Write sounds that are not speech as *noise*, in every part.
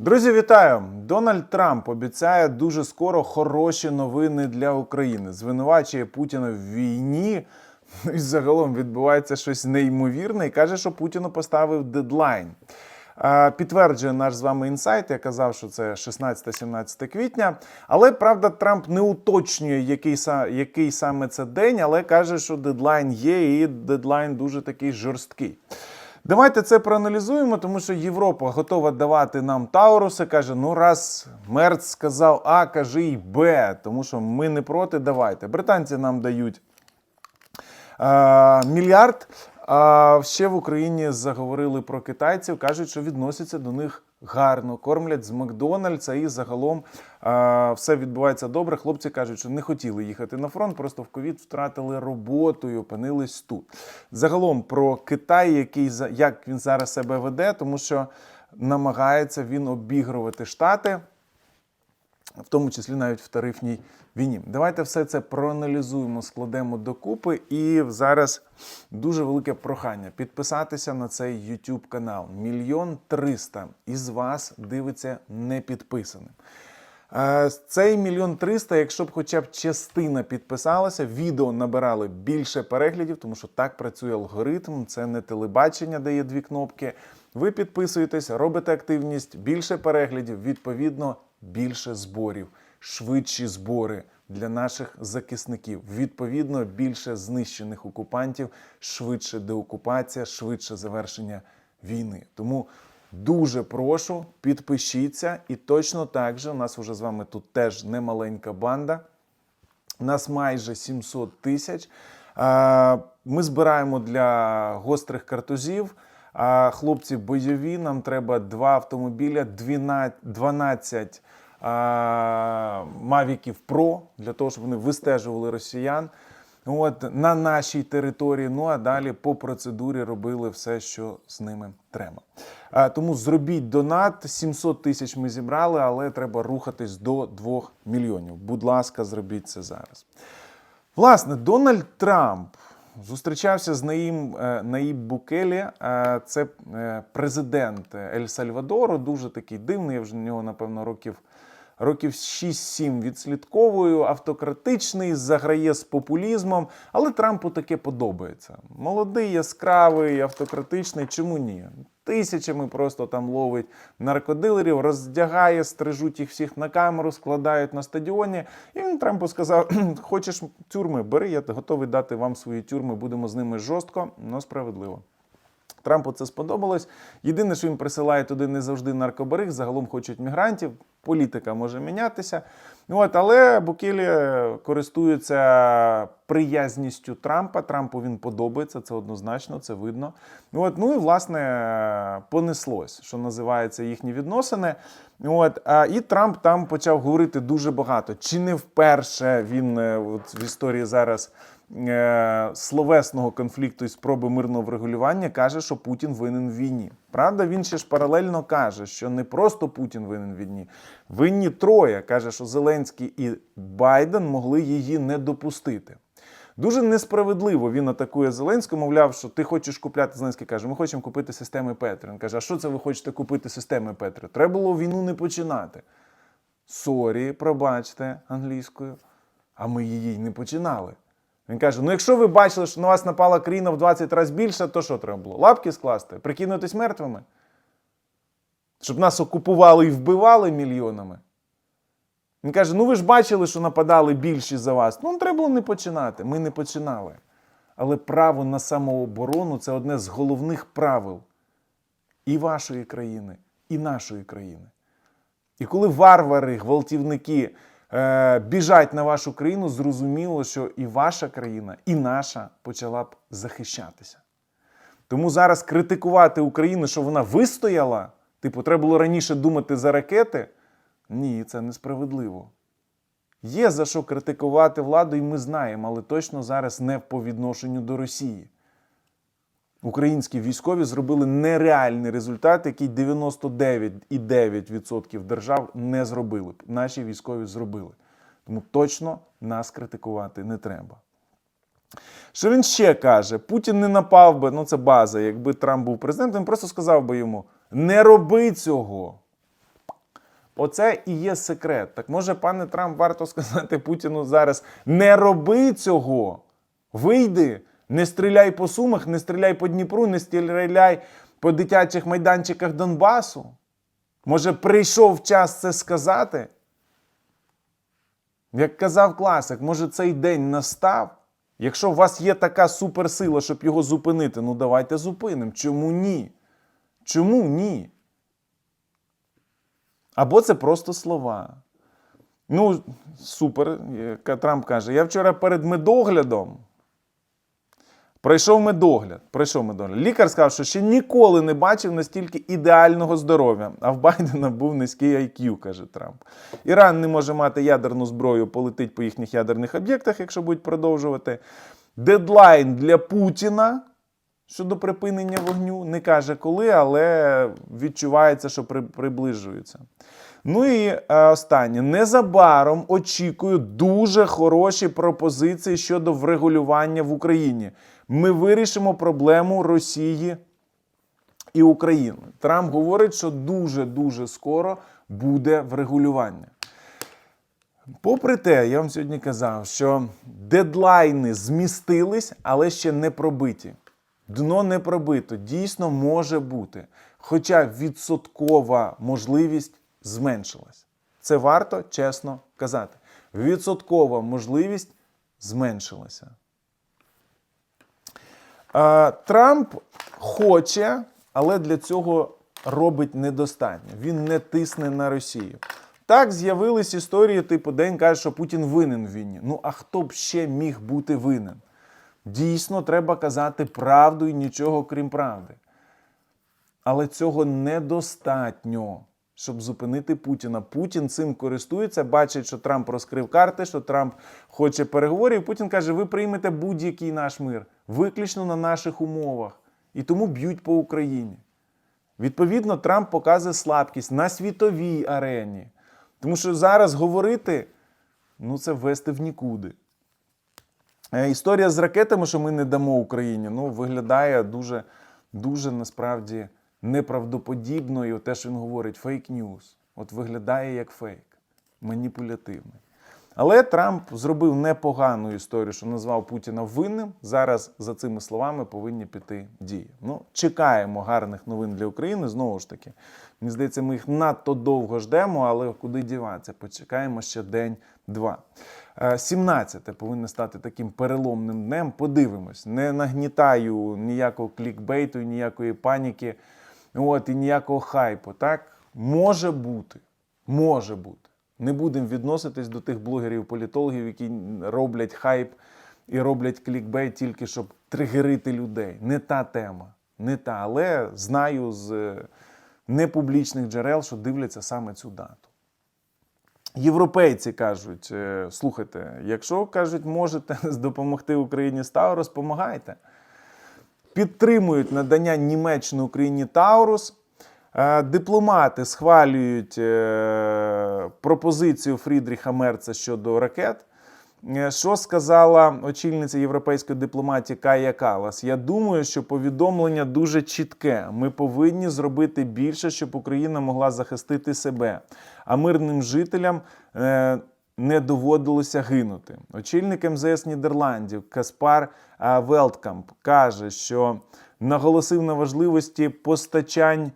Друзі, вітаю! Дональд Трамп обіцяє дуже скоро хороші новини для України. Звинувачує Путіна в війні. Ну і загалом відбувається щось неймовірне і каже, що Путіну поставив дедлайн. Підтверджує наш з вами інсайт. Я казав, що це 16-17 квітня. Але правда, Трамп не уточнює, який, який саме це день, але каже, що дедлайн є, і дедлайн дуже такий жорсткий. Давайте це проаналізуємо, тому що Європа готова давати нам Тауруси. Каже: ну раз Мерц сказав А, кажи й Б, тому що ми не проти, давайте. Британці нам дають е, мільярд. А ще в Україні заговорили про китайців, кажуть, що відносяться до них гарно, кормлять з Макдональдса і загалом а, все відбувається добре. Хлопці кажуть, що не хотіли їхати на фронт, просто в ковід втратили роботу і опинились тут. Загалом про Китай, який як він зараз себе веде, тому що намагається він обігрувати штати в тому числі навіть в тарифній війні. Давайте все це проаналізуємо, складемо докупи. І зараз дуже велике прохання підписатися на цей YouTube канал. Мільйон триста із вас дивиться не підписаним. Е, Цей мільйон триста, якщо б хоча б частина підписалася, відео набирали більше переглядів, тому що так працює алгоритм. Це не телебачення, де є дві кнопки. Ви підписуєтесь, робите активність, більше переглядів, відповідно, більше зборів, швидші збори для наших захисників. Відповідно, більше знищених окупантів, швидше деокупація, швидше завершення війни. Тому Дуже прошу, підпишіться, і точно так же у нас вже з вами тут теж немаленька банда. Нас майже 700 тисяч. Ми збираємо для гострих картузів. А Хлопці бойові. Нам треба два автомобіля, 12 12 Мавіків Pro для того, щоб вони вистежували росіян. От на нашій території. Ну а далі по процедурі робили все, що з ними треба. А, тому зробіть донат. 700 тисяч ми зібрали, але треба рухатись до 2 мільйонів. Будь ласка, зробіть це зараз. Власне, Дональд Трамп зустрічався з Наїм, е, Наїб Букелі. Е, Це е, президент Ель Сальвадору, дуже такий дивний. Я вже на нього, напевно, років. Років 6-7 відслідковую, автократичний, заграє з популізмом, але Трампу таке подобається. Молодий, яскравий, автократичний. Чому ні? Тисячами просто там ловить наркодилерів, роздягає, стрижуть їх всіх на камеру, складають на стадіоні. І він Трампу сказав: хочеш тюрми, бери, я готовий дати вам свої тюрми, будемо з ними жорстко, але справедливо. Трампу це сподобалось. Єдине, що він присилає туди не завжди наркобариг, загалом хочуть мігрантів. Політика може мінятися. От, але Букелі користується приязністю Трампа. Трампу він подобається, це однозначно, це видно. От, ну і власне понеслось, що називається їхні відносини. От, а, і Трамп там почав говорити дуже багато. Чи не вперше він е, от, в історії зараз словесного конфлікту і спроби мирного врегулювання каже, що Путін винен в війні. Правда, він ще ж паралельно каже, що не просто Путін винен в війні, винні троє. каже, що Зеленський і Байден могли її не допустити. Дуже несправедливо він атакує Зеленського, мовляв, що ти хочеш купляти. Зеленський каже, ми хочемо купити системи Петрі. Він каже, а що це ви хочете купити системи Петрі? Треба було війну не починати. Сорі, пробачте англійською, а ми її не починали. Він каже: ну якщо ви бачили, що на вас напала країна в 20 разів більше, то що треба було? Лапки скласти, прикинутись мертвими? Щоб нас окупували і вбивали мільйонами. Він каже: ну ви ж бачили, що нападали більші за вас. Ну, треба було не починати. Ми не починали. Але право на самооборону це одне з головних правил і вашої країни, і нашої країни. І коли варвари, гвалтівники біжать на вашу країну, зрозуміло, що і ваша країна, і наша почала б захищатися. Тому зараз критикувати Україну, що вона вистояла, типу, треба було раніше думати за ракети. Ні, це несправедливо. Є за що критикувати владу, і ми знаємо, але точно зараз не по відношенню до Росії. Українські військові зробили нереальний результат, який 99,9% держав не зробили. б. Наші військові зробили. Тому точно нас критикувати не треба. Що він ще каже? Путін не напав би, ну це база. Якби Трамп був президентом, він просто сказав би йому: не роби цього. Оце і є секрет. Так може, пане Трамп, варто сказати Путіну зараз: не роби цього. Вийди, не стріляй по Сумах, не стріляй по Дніпру, не стріляй по дитячих майданчиках Донбасу. Може, прийшов час це сказати? Як казав класик, може цей день настав? Якщо у вас є така суперсила, щоб його зупинити, ну давайте зупинимо. Чому ні? Чому ні? Або це просто слова. Ну, супер. як Трамп каже, я вчора перед медоглядом. Пройшов медогляд. Пройшов медогляд. Лікар сказав, що ще ніколи не бачив настільки ідеального здоров'я. А в Байдена був низький IQ, каже Трамп. Іран не може мати ядерну зброю, полетить по їхніх ядерних об'єктах, якщо будуть продовжувати. Дедлайн для Путіна щодо припинення вогню не каже коли, але відчувається, що при, приближується. Ну і е, останнє. Незабаром очікую дуже хороші пропозиції щодо врегулювання в Україні. Ми вирішимо проблему Росії і України. Трамп говорить, що дуже-дуже скоро буде врегулювання. Попри те, я вам сьогодні казав, що дедлайни змістились, але ще не пробиті. Дно не пробито. Дійсно може бути. Хоча відсоткова можливість зменшилась. Це варто чесно казати. Відсоткова можливість зменшилася. Е, Трамп хоче, але для цього робить недостатньо. Він не тисне на Росію. Так з'явились історії, типу, День каже, що Путін винен в війні. Ну а хто б ще міг бути винен? Дійсно, треба казати правду і нічого крім правди. Але цього недостатньо, щоб зупинити Путіна. Путін цим користується, бачить, що Трамп розкрив карти, що Трамп хоче переговорів. Путін каже: ви приймете будь-який наш мир, виключно на наших умовах. І тому б'ють по Україні. Відповідно, Трамп показує слабкість на світовій арені. Тому що зараз говорити ну це ввести в нікуди. Е, Історія з ракетами, що ми не дамо Україні, ну, виглядає дуже, дуже насправді неправдоподібно. І те, що він говорить, фейк-ньюс. От виглядає як фейк, маніпулятивний. Але Трамп зробив непогану історію, що назвав Путіна винним. Зараз за цими словами повинні піти дії. Ну, чекаємо гарних новин для України. Знову ж таки, мені здається, ми їх надто довго ждемо, але куди діватися? Почекаємо ще день-два. 17 повинно стати таким переломним днем. Подивимось, не нагнітаю ніякого клікбейту, ніякої паніки, от, і ніякого хайпу. Так, може бути. Може бути. Не будемо відноситись до тих блогерів-політологів, які роблять хайп і роблять клікбейт тільки щоб тригерити людей. Не та тема, не та. Але знаю з е, непублічних джерел, що дивляться саме цю дату. Європейці кажуть: е, слухайте, якщо кажуть, можете *laughs* допомогти Україні з Таурус, допомагайте. Підтримують надання Німеччини Україні Таурус. Е, Дипломати схвалюють е, пропозицію Фрідріха Мерца щодо ракет. Е, Що сказала очільниця європейської дипломатії Кая Калас? Я думаю, що повідомлення дуже чітке. Ми повинні зробити більше, щоб Україна могла захистити себе, а мирним жителям не доводилося гинути. Очільник МЗС Нідерландів Каспар е, Велткамп каже, що наголосив на важливості постачань.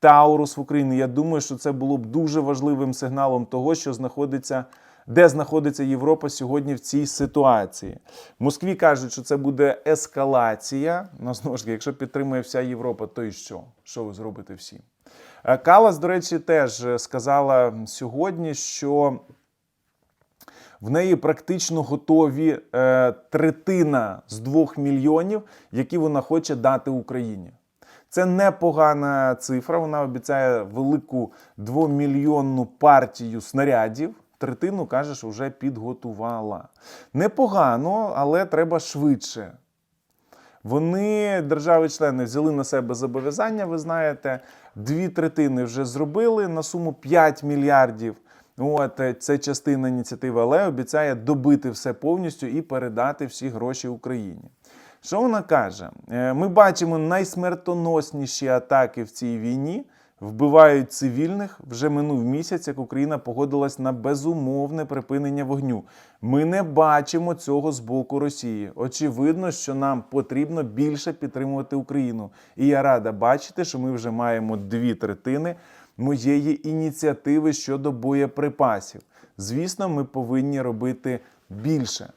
Таурус в Україні. Я думаю, що це було б дуже важливим сигналом того, що знаходиться, де знаходиться Європа сьогодні в цій ситуації. В Москві кажуть, що це буде ескалація. Ну, знову ж таки, якщо підтримує вся Європа, то і що? Що ви зробите всі? Е, Калас, до речі, теж сказала сьогодні, що. В неї практично готові е, третина з двох мільйонів, які вона хоче дати Україні. Це непогана цифра. Вона обіцяє велику двомільйонну партію снарядів. Третину каже, що вже підготувала. Непогано, але треба швидше. Вони, держави-члени, взяли на себе зобов'язання. Ви знаєте, дві третини вже зробили на суму 5 мільярдів. От е, це частина ініціативи, але обіцяє добити все повністю і передати всі гроші Україні. Що вона каже? Е, Ми бачимо найсмертоносніші атаки в цій війні вбивають цивільних. Вже минув місяць, як Україна погодилась на безумовне припинення вогню. Ми не бачимо цього з боку Росії. Очевидно, що нам потрібно більше підтримувати Україну. І я рада бачити, що ми вже маємо дві третини моєї ініціативи щодо боєприпасів. Звісно, ми повинні робити більше.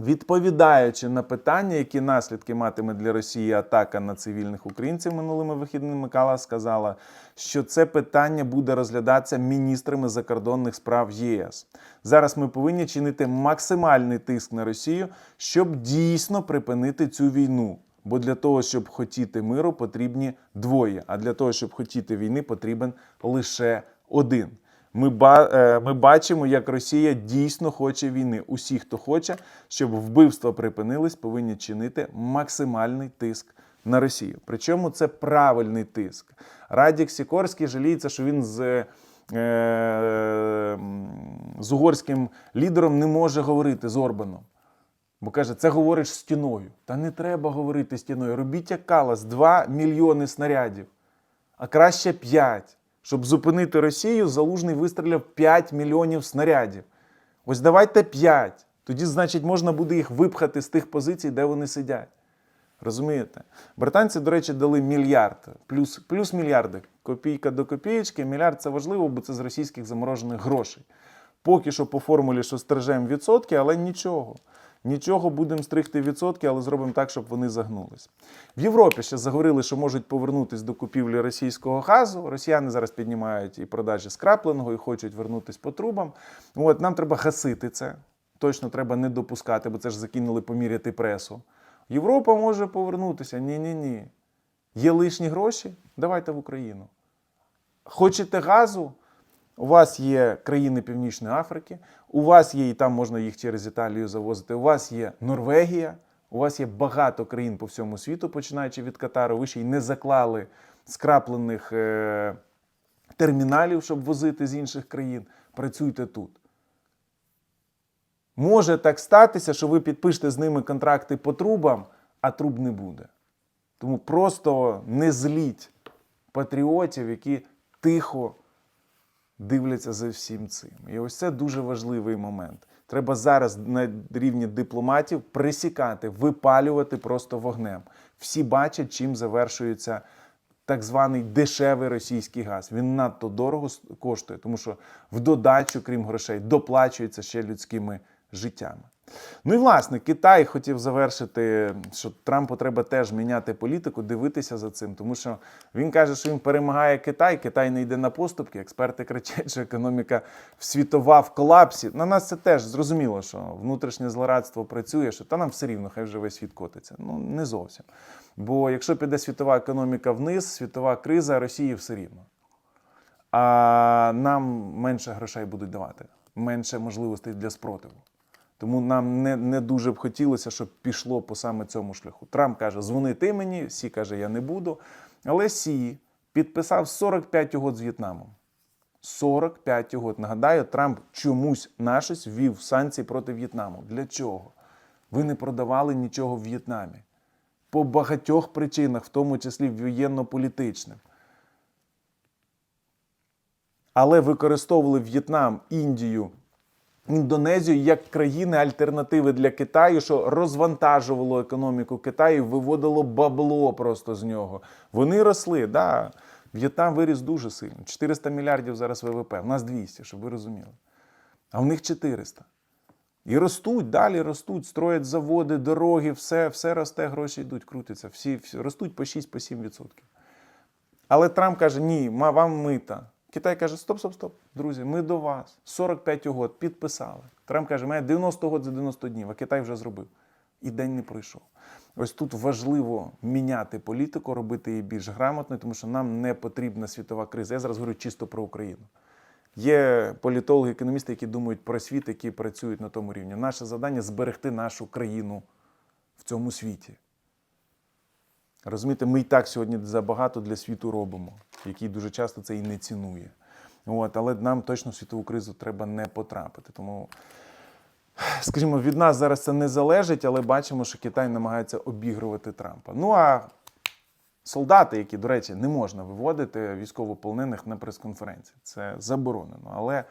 Відповідаючи на питання, які наслідки матиме для Росії атака на цивільних українців минулими вихідними, Кала сказала, що це питання буде розглядатися міністрами закордонних справ ЄС. Зараз ми повинні чинити максимальний тиск на Росію, щоб дійсно припинити цю війну. Бо для того, щоб хотіти миру, потрібні двоє. А для того, щоб хотіти війни, потрібен лише один. Ми, е, ми бачимо, як Росія дійсно хоче війни. Усі, хто хоче, щоб вбивства припинились, повинні чинити максимальний тиск на Росію. Причому це правильний тиск. Радік Сікорський жаліється, що він з, е, з угорським лідером не може говорити з Орбаном. Бо каже, це говориш стіною. Та не треба говорити стіною. Робіть як Калас, 2 мільйони снарядів, а краще 5. Щоб зупинити Росію, Залужний вистріляв 5 мільйонів снарядів. Ось давайте 5. Тоді, значить, можна буде їх випхати з тих позицій, де вони сидять. Розумієте? Британці, до речі, дали мільярд, плюс, плюс мільярди. Копійка до копієчки. Мільярд це важливо, бо це з російських заморожених грошей. Поки що по формулі, що стрижемо відсотки, але нічого. Нічого будемо стригти відсотки, але зробимо так, щоб вони загнулись. В Європі ще заговорили, що можуть повернутися до купівлі російського газу. Росіяни зараз піднімають і продажі скрапленого і хочуть вернутися по трубам. От нам треба гасити це. Точно треба не допускати, бо це ж закинули поміряти пресу. Європа може повернутися. Ні-ні ні. Є лишні гроші? Давайте в Україну. Хочете газу? У вас є країни Північної Африки, у вас є і там можна їх через Італію завозити. У вас є Норвегія, у вас є багато країн по всьому світу, починаючи від Катару. Ви ще й не заклали скраплених е- терміналів, щоб возити з інших країн. Працюйте тут. Може так статися, що ви підпишете з ними контракти по трубам, а труб не буде. Тому просто не зліть патріотів, які тихо дивляться за всім цим. І ось це дуже важливий момент. Треба зараз на рівні дипломатів присікати, випалювати просто вогнем. Всі бачать, чим завершується так званий дешевий російський газ. Він надто дорого коштує, тому що в додачу, крім грошей, доплачується ще людськими життями. Ну і власне, Китай хотів завершити, що Трампу треба теж міняти політику, дивитися за цим, тому що він каже, що він перемагає Китай, Китай не йде на поступки. Експерти кричать, що економіка світова в колапсі. На нас це теж зрозуміло, що внутрішнє злорадство працює, що та нам все рівно, хай вже весь світ котиться. Ну не зовсім. Бо якщо піде світова економіка вниз, світова криза, Росії все рівно. А нам менше грошей будуть давати, менше можливостей для спротиву. Тому нам не, не дуже б хотілося, щоб пішло по саме цьому шляху. Трамп каже: дзвони ти мені, Сі каже, я не буду. Але Сі підписав 45 угод з В'єтнамом. 45 угод. Нагадаю, Трамп чомусь нашось ввів санкції проти В'єтнаму. Для чого? Ви не продавали нічого в В'єтнамі. По багатьох причинах, в тому числі воєнно-політичним. Але використовували В'єтнам, Індію, Індонезію як країни альтернативи для Китаю, що розвантажувало економіку Китаю, виводило бабло просто з нього. Вони росли, да. В'єтнам виріс дуже сильно. 400 мільярдів зараз ВВП. У нас 200, щоб ви розуміли. А в них 400. І ростуть, далі ростуть, строять заводи, дороги, все, все росте, гроші йдуть, крутяться. Всі, всі ростуть по 6-7%. відсотків. Але Трамп каже: ні, вам мита. Китай каже: стоп, стоп, стоп, друзі, ми до вас. 45 угод підписали. Трамп каже, має 90 угод за 90 днів, а Китай вже зробив. І день не пройшов. Ось тут важливо міняти політику, робити її більш грамотною, тому що нам не потрібна світова криза. Я зараз говорю чисто про Україну. Є політологи, економісти, які думають про світ, які працюють на тому рівні. Наше завдання зберегти нашу країну в цьому світі. Розумієте, ми і так сьогодні забагато для світу робимо, який дуже часто це і не цінує. От, але нам точно в світову кризу треба не потрапити. Тому, скажімо, від нас зараз це не залежить, але бачимо, що Китай намагається обігрувати Трампа. Ну а солдати, які, до речі, не можна виводити військовополонених на прес-конференції. Це заборонено. Але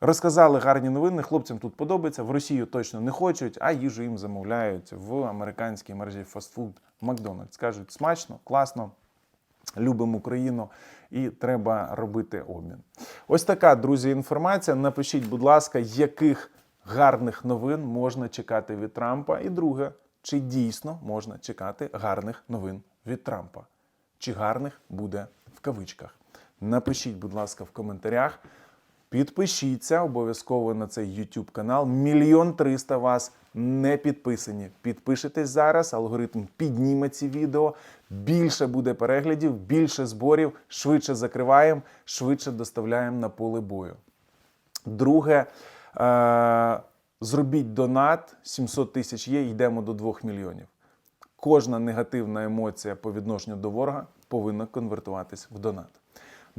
розказали гарні новини. Хлопцям тут подобається. В Росію точно не хочуть, а їжу їм замовляють в американській мережі фастфуд Макдональдс. Кажуть, смачно, класно. Любимо Україну і треба робити обмін. Ось така, друзі, інформація. Напишіть, будь ласка, яких гарних новин можна чекати від Трампа. І друге, чи дійсно можна чекати гарних новин від Трампа? Чи гарних буде в кавичках? Напишіть, будь ласка, в коментарях. Підпишіться обов'язково на цей YouTube канал. Мільйон триста вас не підписані. Підпишитесь зараз, алгоритм підніме ці відео. Більше буде переглядів, більше зборів, швидше закриваємо, швидше доставляємо на поле бою. Друге, е- зробіть донат 700 тисяч є, йдемо до 2 мільйонів. Кожна негативна емоція по відношенню до ворога повинна конвертуватись в донат.